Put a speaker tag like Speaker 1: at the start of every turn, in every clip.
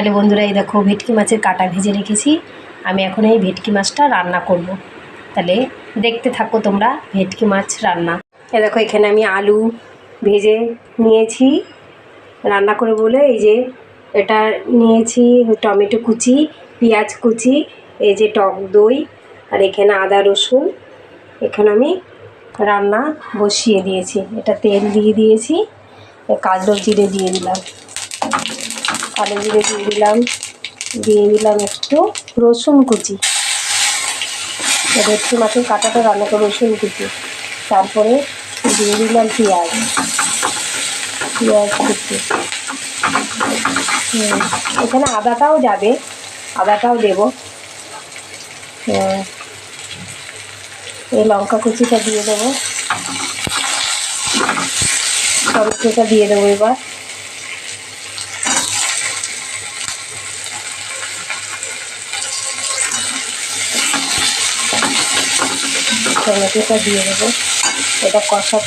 Speaker 1: তাহলে বন্ধুরা এই দেখো ভেটকি মাছের কাটা ভেজে রেখেছি। আমি এখন এই ভেটকি মাছটা রান্না করব। তাহলে দেখতে থাকো তোমরা ভেটকি মাছ রান্না। এ দেখো, এখানে আমি আলু ভেজে নিয়েছি। রান্না করে বলে এই যে এটা নিয়েছি টমেটো কুচি, পেঁয়াজ কুচি, এই যে টক দই আর এখানে আদা রসুন। এখানে আমি রান্না বসিয়ে দিয়েছি। এটা তেল দিয়ে দিয়েছি কালো জিরে দিয়ে দিলাম। কালো জিরে দিয়ে দিলাম। দিয়ে দিলাম একটু রসুন কুচি। ভেটকি মাছের কাঁটাটা রান্না করে রসুন কুচি। তারপরে দিয়ে দিলাম পেঁয়াজ। পেঁয়াজ কুচি। এখানে আদাটাও যাবে, আদাটাও দেবো। এই লঙ্কা কুচিটা দিয়ে দেবো। টমেটোটা দিয়ে দেবো এবার। টমেটোটা দিয়ে দেবো। এটা কষা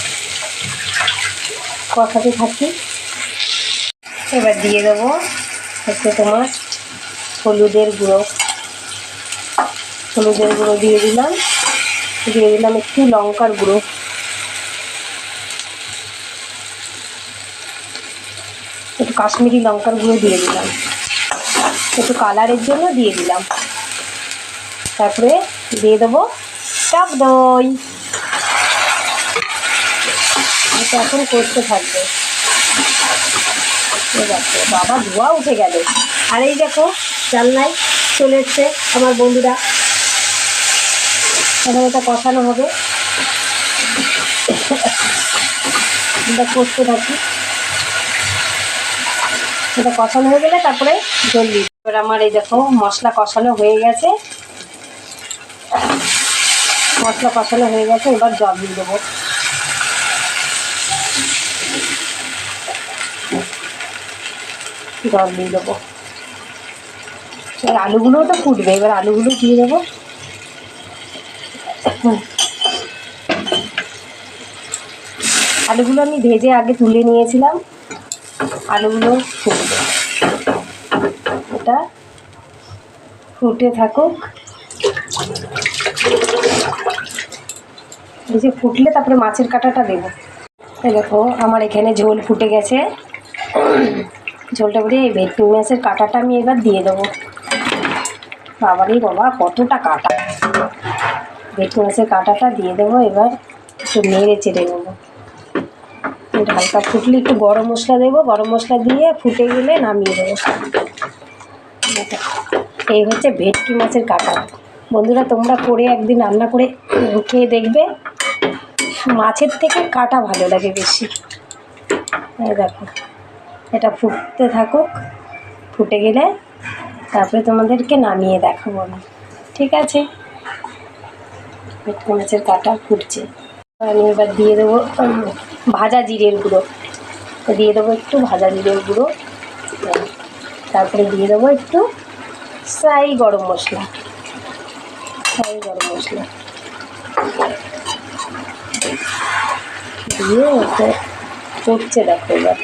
Speaker 1: কষাতে থাকি। এবার দিয়ে দেবো হচ্ছে তোমার হলুদের গুঁড়ো। হলুদের গুঁড়ো দিয়ে দিলাম। দিয়ে দিলাম একটু লঙ্কার গুঁড়ো। একটু কাশ্মীরি লঙ্কার গুঁড়ো দিয়ে দিলাম। একটু কালারের জন্য দিয়ে দিলাম। তারপরে দিয়ে দেবো টক দই এটা এখন করতে থাকবে। বাবা ধোয়া উঠে গেল। আর এই দেখো, জানলায় চলে এসছে আমার বন্ধুরা। এখন এটা কষানো হবে। এটা করতে থাকি। এটা কষানো হয়ে গেলে তারপরে জল দিই। এবার আমার এই দেখো, মশলা কষানো হয়ে গেছে। মশলা কষানো হয়ে গেছে, এবার জল দিয়ে দেবো। জল দিয়ে দেবো। এবার আলুগুলোও তো ফুটবে, এবার আলুগুলো দিয়ে দেবো। আলুগুলো আমি ভেজে আগে তুলে নিয়েছিলাম। আলুগুলো ফুটবে। এটা ফুটে থাকুক। এই যে ফুটলে তারপরে মাছের কাঁটাটা দেবো। দেখো, আমার এখানে ঝোল ফুটে গেছে। ঝোলটা ফুটে এই ভেটকি মাছের কাঁটাটা আমি এবার দিয়ে দেবো। বাবারই বাবা, কতটা কাটা। ভেটকি মাছের কাঁটাটা দিয়ে দেবো, এবার একটু নেড়ে চেড়ে নেব। হালকা ফুটলে একটু গরম মশলা দেবো, গরম মশলা দিয়ে ফুটে গেলে নামিয়ে দেবো। এই হচ্ছে ভেটকি মাছের কাঁটা। বন্ধুরা, তোমরা করে একদিন রান্না করে খেয়ে দেখবে। মাছের থেকে কাটা ভালো লাগে বেশি। দেখো, এটা ফুটতে থাকুক, ফুটে গেলে তারপরে তোমাদেরকে নামিয়ে দেখাবো আমি, ঠিক আছে? মাছের কাটা ফুটছে। আমি এবার দিয়ে দেবো ভাজা জিরের গুঁড়ো। দিয়ে দেবো একটু ভাজা জিরের গুঁড়ো। তারপরে দিয়ে দেবো একটু ফ্রাই গরম মশলা। ফ্রাই গরম মশলা। দিয়ে ওকে ফুটছে দেখো এবার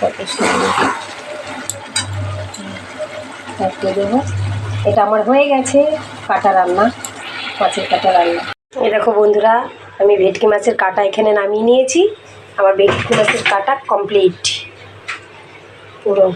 Speaker 1: কত সুন্দর। এটা আমার হয়ে গেছে কাটা রান্না, মাছের কাটা রান্না। এ দেখো বন্ধুরা, আমি ভেটকি মাছের কাটা এখানে নামিয়ে নিয়েছি। আমার ভেটকি মাছের কাটা কমপ্লিট পুরো।